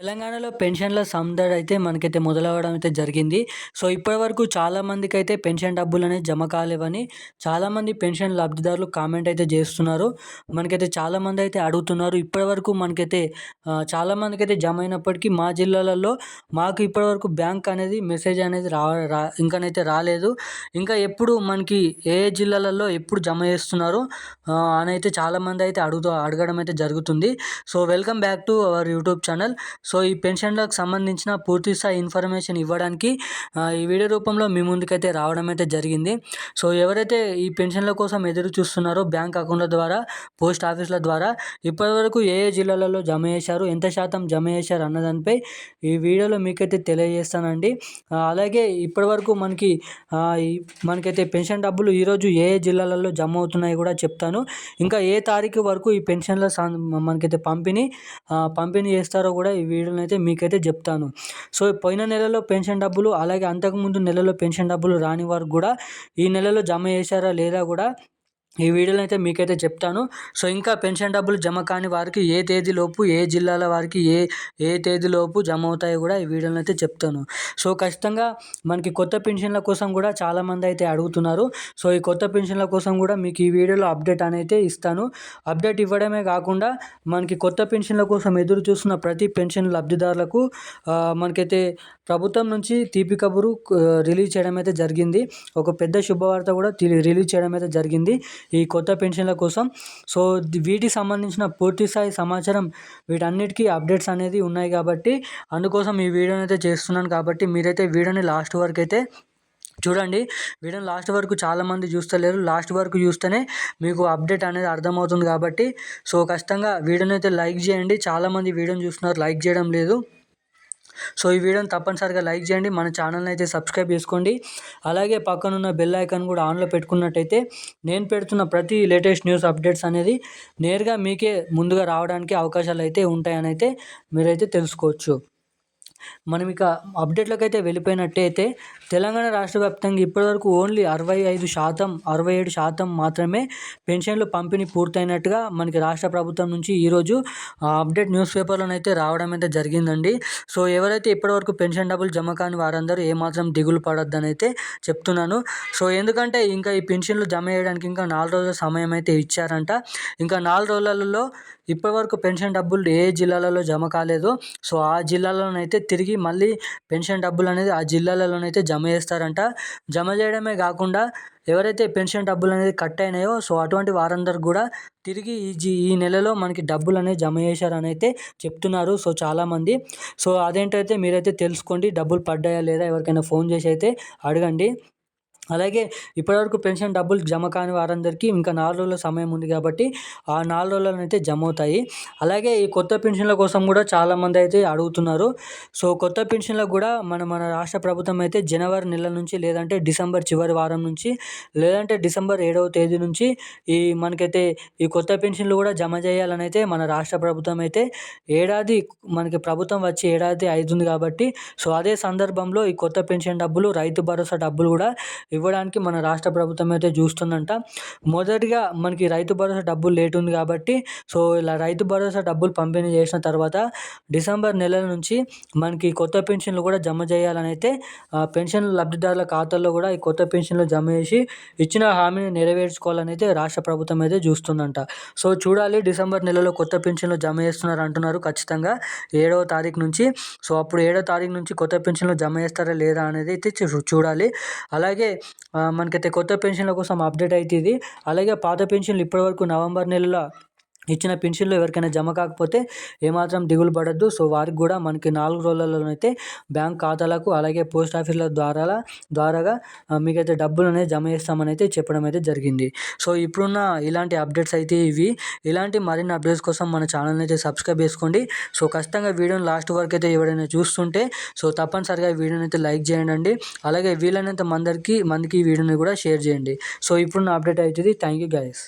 తెలంగాణలో పెన్షన్ల సందడి అయితే మనకైతే మొదలవ్వడం అయితే జరిగింది. సో ఇప్పటివరకు చాలామందికి అయితే పెన్షన్ డబ్బులు అనేది జమ కాలేవని చాలామంది పెన్షన్ లబ్ధిదారులు కామెంట్ అయితే చేస్తున్నారు. మనకైతే చాలామంది అయితే అడుగుతున్నారు. ఇప్పటివరకు మనకైతే చాలామందికి అయితే జమ అయినప్పటికీ మా జిల్లాలలో మాకు ఇప్పటివరకు బ్యాంక్ అనేది మెసేజ్ అనేది రా రా ఇంకానైతే రాలేదు. ఇంకా ఎప్పుడు మనకి ఏ జిల్లాలలో ఎప్పుడు జమ చేస్తున్నారు అని అయితే చాలామంది అయితే అడుగుతూ అడగడం అయితే జరుగుతుంది. So welcome back to our YouTube channel. So ఈ పెన్షన్లకు సంబంధించిన పూర్తి స్థాయి ఇన్ఫర్మేషన్ ఇవ్వడానికి ఈ వీడియో రూపంలో మీ ముందుకైతే రావడం అయితే జరిగింది. సో ఎవరైతే ఈ పెన్షన్ల కోసం ఎదురు చూస్తున్నారో బ్యాంక్ అకౌంట్ల ద్వారా పోస్ట్ ఆఫీసుల ద్వారా ఇప్పటివరకు ఏ ఏ జిల్లాలలో జమ చేశారు ఎంత శాతం జమ చేశారు అన్నదానిపై ఈ వీడియోలో మీకైతే తెలియజేస్తానండి. అలాగే ఇప్పటివరకు మనకి మనకైతే పెన్షన్ డబ్బులు ఈరోజు ఏ ఏ జిల్లాలలో జమ అవుతున్నాయి కూడా చెప్తాను. ఇంకా ఏ తారీఖు వరకు ఈ పెన్షన్ల మనకైతే పంపిణీ పంపిణీ చేస్తారో కూడా ఈ వీడియోలో అయితే మీకైతే చెప్తాను. సో పోయిన నెలలో పెన్షన్ డబ్బులు అలాగే అంతకుముందు నెలలో పెన్షన్ డబ్బులు రాని వారికి కూడా ఈ నెలలో జమ చేశారా లేదా కూడా ఈ వీడియోలో అయితే మీకైతే చెప్తాను. సో ఇంకా పెన్షన్ డబ్బులు జమ కాని వారికి ఏ తేదీలోపు ఏ జిల్లాల వారికి ఏ ఏ తేదీలోపు జమ అవుతాయో కూడా ఈ వీడియోలో అయితే చెప్తాను. సో ఖచ్చితంగా మనకి కొత్త పెన్షన్ల కోసం కూడా చాలామంది అయితే అడుగుతున్నారు. సో ఈ కొత్త పెన్షన్ల కోసం కూడా మీకు ఈ వీడియోలో అప్డేట్ అనేది ఇస్తాను. అప్డేట్ ఇవ్వడమే కాకుండా మనకి కొత్త పెన్షన్ల కోసం ఎదురు చూస్తున్న ప్రతి పెన్షన్ లబ్ధిదారులకు మనకైతే ప్రభుత్వం నుంచి తీపి కబురు రిలీజ్ చేయడం అయితే జరిగింది. ఒక పెద్ద శుభవార్త కూడా రిలీజ్ చేయడం అయితే జరిగింది ఈ కొత్త పెన్షన్ల కోసం. సో వీటికి సంబంధించిన పూర్తి స్థాయి సమాచారం వీటన్నిటికీ అప్డేట్స్ అనేది ఉన్నాయి కాబట్టి అందుకోసం ఈ వీడియోని అయితే చేస్తున్నాను కాబట్టి మీరైతే వీడియోని లాస్ట్ వరకు అయితే చూడండి. వీడియోని లాస్ట్ వరకు చాలామంది చూస్తలేరు. లాస్ట్ వరకు చూస్తేనే మీకు అప్డేట్ అనేది అర్థమవుతుంది కాబట్టి సో ఖచ్చితంగా వీడియోని అయితే లైక్ చేయండి. చాలామంది వీడియోని చూస్తున్నారు. లైక్ చేయడం లేదు. సో ఈ వీడియోని తప్పనిసరిగా లైక్ చేయండి. మన ఛానల్ని అయితే సబ్స్క్రైబ్ చేసుకోండి. అలాగే పక్కనున్న బెల్ ఐకాన్ కూడా ఆన్లో పెట్టుకున్నట్టయితే నేను పెడుతున్న ప్రతి లేటెస్ట్ న్యూస్ అప్డేట్స్ అనేది నేరుగా మీకే ముందుగా రావడానికి అవకాశాలు అయితే ఉంటాయని అయితే మీరైతే తెలుసుకోవచ్చు. మనం ఇక అప్డేట్లోకి అయితే వెళ్ళిపోయినట్టయితే తెలంగాణ రాష్ట్ర వ్యాప్తంగా ఇప్పటివరకు ఓన్లీ అరవై ఐదు శాతం అరవై ఏడు శాతం మాత్రమే పెన్షన్లు పంపిణీ పూర్తయినట్టుగా మనకి రాష్ట్ర ప్రభుత్వం నుంచి ఈరోజు అప్డేట్ న్యూస్ పేపర్లోనైతే రావడం అయితే జరిగిందండి. సో ఎవరైతే ఇప్పటివరకు పెన్షన్ డబ్బులు జమ కాని వారందరూ ఏమాత్రం దిగులు పడొద్దని అయితే చెప్తున్నాను. సో ఎందుకంటే ఇంకా ఈ పెన్షన్లు జమ చేయడానికి ఇంకా నాలుగు రోజుల సమయం అయితే ఇచ్చారంట. ఇంకా నాలుగు రోజులలో ఇప్పటివరకు పెన్షన్ డబ్బులు ఏ జిల్లాలలో జమ కాలేదు. సో ఆ జిల్లాలోనైతే తిరిగి మళ్ళీ పెన్షన్ డబ్బులు అనేది ఆ జిల్లాలలోనైతే జమ చేస్తారంట. జమ చేయడమే కాకుండా ఎవరైతే పెన్షన్ డబ్బులు అనేది కట్ అయినాయో సో అటువంటి వారందరూ కూడా తిరిగి ఈ జీ ఈ నెలలో మనకి డబ్బులు అనేది జమ చేశారని అయితే చెప్తున్నారు. సో చాలామంది. సో అదేంటైతే మీరైతే తెలుసుకోండి డబ్బులు పడ్డాయా లేదా ఎవరికైనా ఫోన్ చేసి అయితే అడగండి. అలాగే ఇప్పటివరకు పెన్షన్ డబ్బులు జమ కాని వారందరికీ ఇంకా నాలుగు రోజుల సమయం ఉంది కాబట్టి ఆ నాలుగు రోజులనైతే జమ అవుతాయి అలాగే ఈ కొత్త పెన్షన్ల కోసం కూడా చాలామంది అయితే అడుగుతున్నారు. సో కొత్త పెన్షన్లకు కూడా మన మన రాష్ట్ర ప్రభుత్వం అయితే జనవరి నెల నుంచి లేదంటే డిసెంబర్ చివరి వారం నుంచి లేదంటే డిసెంబర్ ఏడవ తేదీ నుంచి ఈ మనకైతే ఈ కొత్త పెన్షన్లు కూడా జమ చేయాలని అయితే మన రాష్ట్ర ప్రభుత్వం అయితే ఏడాది మనకి ప్రభుత్వం వచ్చి ఏడాది అవుతుంది కాబట్టి సో అదే సందర్భంలో ఈ కొత్త పెన్షన్ డబ్బులు రైతు భరోసా డబ్బులు కూడా ఇవ్వడానికి మన రాష్ట్ర ప్రభుత్వం అయితే చూస్తుందంట. మొదటిగా మనకి రైతు భరోసా డబ్బులు లేట్ ఉంది కాబట్టి సో ఇలా రైతు భరోసా డబ్బులు పంపిణీ చేసిన తర్వాత డిసెంబర్ నెల నుంచి మనకి కొత్త పెన్షన్లు కూడా జమ చేయాలని అయితే పెన్షన్ లబ్ధిదారుల ఖాతాల్లో కూడా ఈ కొత్త పెన్షన్లు జమ చేసి ఇచ్చిన హామీని నెరవేర్చుకోవాలని అయితే రాష్ట్ర ప్రభుత్వం అయితే చూస్తుందంట. సో చూడాలి డిసెంబర్ నెలలో కొత్త పెన్షన్లు జమ చేస్తున్నారు అంటున్నారు ఖచ్చితంగా. ఏడవ తారీఖు నుంచి సో అప్పుడు ఏడవ తారీఖు నుంచి కొత్త పెన్షన్లు జమ చేస్తారా లేదా అనేది అయితే చూడాలి. అలాగే మనకైతే కొత్త పెన్షన్ల కోసం అప్డేట్ అవుతుంది అలాగే పాత పెన్షన్లు ఇప్పటివరకు నవంబర్ నెలలో ఇచ్చిన పెన్షన్లు ఎవరికైనా జమ కాకపోతే ఏమాత్రం దిగులు పడద్దు. సో వారికి కూడా మనకి నాలుగు రోజులలోనైతే బ్యాంక్ ఖాతాలకు అలాగే పోస్ట్ ఆఫీసుల ద్వారా ద్వారాగా మీకైతే డబ్బులు అనేది జమ చేస్తామని అయితే చెప్పడం అయితే జరిగింది. సో ఇప్పుడున్న ఇలాంటి అప్డేట్స్ అయితే ఇవి. ఇలాంటి మరిన్ని అప్డేట్స్ కోసం మన ఛానల్ని అయితే సబ్స్క్రైబ్ చేసుకోండి. సో ఖచ్చితంగా వీడియోని లాస్ట్ వరకు అయితే ఎవరైనా చూస్తుంటే సో తప్పనిసరిగా ఈ వీడియోని అయితే లైక్ చేయండి అలాగే వీలైనంత మందరికి మందికి ఈ వీడియోని కూడా షేర్ చేయండి. సో ఇప్పుడున్న అప్డేట్ అవుతుంది థ్యాంక్ యూ గైస్